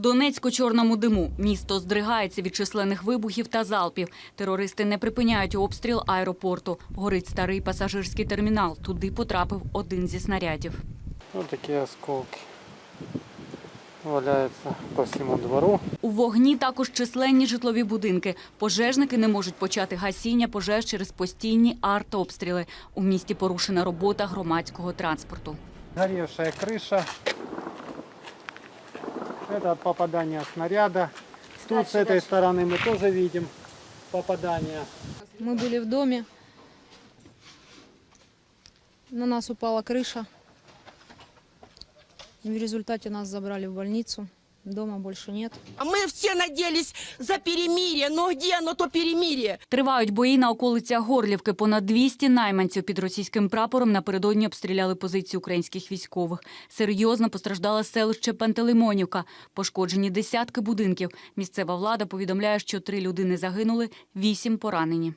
Донецько-чорному диму. Місто здригається від численних вибухів та залпів. Терористи не припиняють обстріл аеропорту. Горить старий пасажирський термінал. Туди потрапив один зі снарядів. Вот такие осколки валяются по всему двору. У вогні також численні житлові будинки. Пожежники не можуть почати гасіння пожеж через постійні артобстріли. У місті порушена робота громадського транспорту. Горевшая крыша. Это от попадания снаряда. Тут с этой стороны мы тоже видим попадание. Мы были в доме. На нас упала крыша. В результате нас забрали в больницу. Дома больше нет. А Мы все надеялись за перемирие, но где оно то перемирие? Тривають бої на околицях Горлівки. Понад 200 найманців під російським прапором напередодні обстріляли позиції українських військових. Серйозно постраждало селище Пантелеймонівка. Пошкоджені десятки будинків. Місцева влада повідомляє, що три людини загинули, вісім поранені.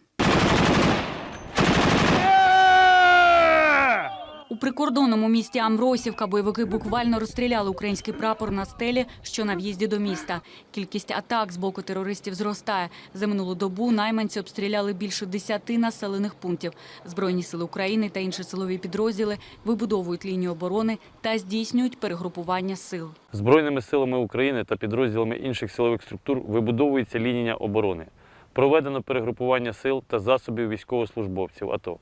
У прикордонному місті Амвросівка бойовики буквально розстріляли український прапор на стелі, що на в'їзді до міста. Кількість атак з боку терористів зростає. За минулу добу найманці обстріляли більше десяти населених пунктів. Збройні сили України та інші силові підрозділи вибудовують лінію оборони та здійснюють перегрупування сил. Збройними силами України та підрозділами інших силових структур вибудовується лінія оборони. Проведено перегрупування сил та засобів військовослужбовців АТО.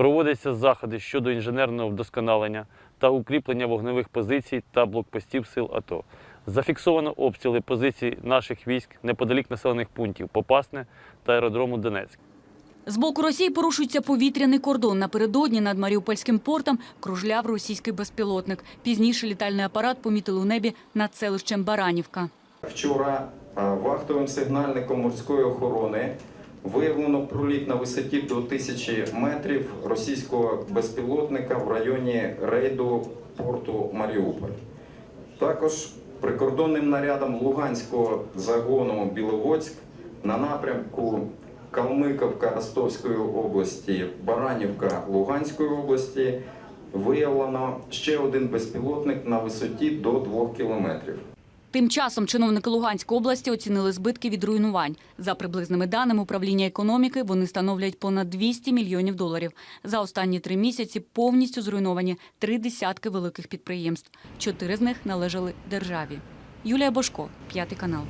Проводяться заходи щодо інженерного вдосконалення та укріплення вогневих позицій та блокпостів сил АТО. Зафіксовано обстріли позицій наших військ неподалік населених пунктів Попасне та аеродрому Донецьк. З боку Росії порушується повітряний кордон. Напередодні над Маріупольським портом кружляв російський безпілотник. Пізніше літальний апарат помітили у небі над селищем Баранівка. Вчора вахтовим сигнальником морської охорони виявлено проліт на висоті до тисячі метрів російського безпілотника в районі рейду порту Маріуполь. Також прикордонним нарядом Луганського загону Біловодськ на напрямку Калмиковка Ростовської області, Баранівка Луганської області виявлено ще один безпілотник на висоті до 2 кілометрів. Тим часом чиновники Луганської області оцінили збитки від руйнувань. За приблизними даними управління економіки, вони становлять понад 200 мільйонів доларів. За останні три місяці повністю зруйновані три десятки великих підприємств. Чотири з них належали державі. Юлія Бошко, п'ятий канал.